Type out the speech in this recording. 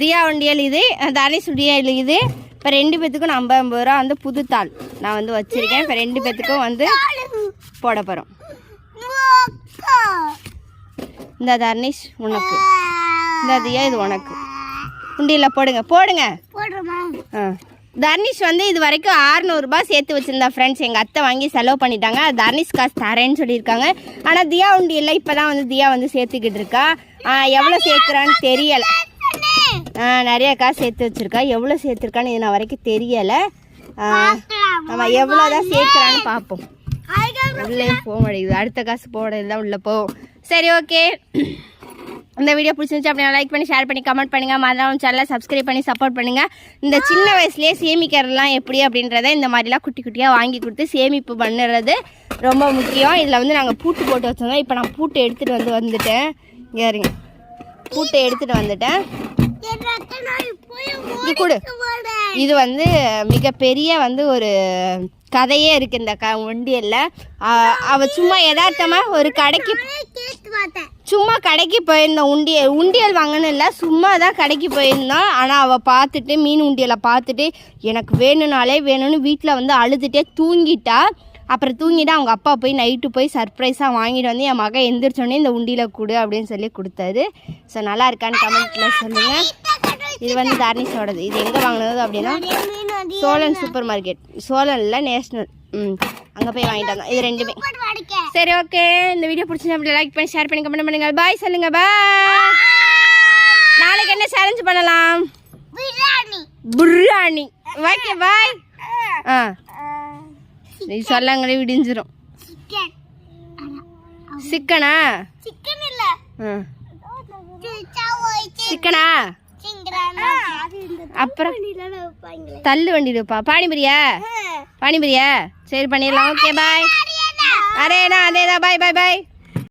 தியா உண்டியல் இது தனுஷ் உண்டியல் இது இப்போ ரெண்டு பேத்துக்கும் ஐம்பது ஐம்பது ரூபா வந்து புதுத்தாள் நான் வந்து வச்சுருக்கேன். இப்போ ரெண்டு பேத்துக்கும் வந்து போட போகிறோம் இந்த தர்னிஷ் உனக்கு. இந்த தியா இது உனக்கு. உண்டியலில் போடுங்க போடுங்க. ஆ. தர்னிஷ் வந்து இது வரைக்கும் 600 ரூபாய் சேர்த்து வச்சிருந்தா ஃப்ரெண்ட்ஸ் எங்கள் அத்தை வாங்கி செலவு பண்ணிட்டாங்க. அது தர்னிஷ் காசு தரேன்னு சொல்லியிருக்காங்க. ஆனால் தியா உண்டியல்ல இப்போ தான் வந்து தியா வந்து சேர்த்துக்கிட்டு இருக்கா. எவ்வளோ சேர்க்குறான்னு தெரியலை. நிறைய காசு சேர்த்து வச்சிருக்கா. எவ்வளோ சேர்த்துருக்கான்னு இது நான் வரைக்கும் தெரியலை. நம்ம எவ்வளோ தான் சேர்க்குறான்னு பார்ப்போம். உள்ளே போக மாட்டேங்குது. அடுத்த காசு போடுறது தான் உள்ளே போகும் சரி ஓகே. இந்த வீடியோ பிடிச்சிருந்துச்சு அப்படின்னா லைக் பண்ணி ஷேர் பண்ணி கமெண்ட் பண்ணுங்கள் மறந்துடாம சேனலை சப்ஸ்கிரைப் பண்ணி சப்போர்ட் பண்ணுங்கள் இந்த சின்ன வயசுலேயே சேமிக்கிறதுலாம் எப்படி அப்படின்றத இந்த மாதிரிலாம் குட்டி குட்டியாக வாங்கி கொடுத்து சேமிப்பு பண்ணுறது ரொம்ப முக்கியம். இதில் வந்து நாங்கள் பூட்டு போட்டு வச்சிருந்தோம். இப்போ நான் பூட்டு எடுத்துகிட்டு வந்து வந்துட்டேன். இங்க பூட்டை எடுத்துகிட்டு வந்துட்டேன். இது கொடு. இது வந்து மிகப்பெரிய வந்து ஒரு கதையே இருக்குது இந்த க ஒண்டியல்ல அவ சும்மா யதார்த்தமாக ஒரு கடைக்கு சும்மா கடைக்கு போயிருந்தோம் உண்டியல் உண்டியல் வாங்கணும் இல்லை சும்மா தான் கடைக்கு போயிருந்தோம் ஆனால் அவள் பார்த்துட்டு மீன் உண்டியலை பார்த்துட்டு எனக்கு வேணும்னாலே வேணும்னு வீட்டில் வந்து அழுதுகிட்டே தூங்கிட்டா. அப்புறம் தூங்கிட்டு அவங்க அப்பா போய் நைட்டு போய் சர்ப்ரைஸாக வாங்கிட்டு வந்து என் மகன் எந்திரிச்சோடனே இந்த உண்டியில் கொடு அப்படின்னு சொல்லி கொடுத்தாரு. ஸோ நல்லா இருக்கான்னு கமெண்ட்டில் சொல்லுங்கள் இது வந்து தர்னிஷோடது. இது எங்கே வாங்கினது அப்படின்னா சோழன் சூப்பர் மார்க்கெட். சோழனில் நேஷ்னல் ம் அங்கே போய் வாங்கிட்டு வந்தோம். இது ரெண்டுமே. சரி ஓகே இந்த வீடியோ பிடிச்சிருந்தா அப்படி லைக் பண்ணி ஷேர் பண்ணி கமெண்ட் பண்ணுங்க. பாய் சொல்லுங்க. பாய் நாளைக்கு என்ன சேலஞ்ச் பண்ணலாம்? பிரியாணி ஓகே பாய் ஆ. நீ சொல்லாங்களே விடிஞ்சிரும். சிக்கனா. சிக்கன்? இல்ல. சிக்கனா? அப்புறம் தள்ளு வண்டிடுப்பா பானிபுரியா? பானிபுரியா? சரி பண்ணிடலாம். Okay bye. அரேண்ணா அதேதான் பாய் பாய் பாய்.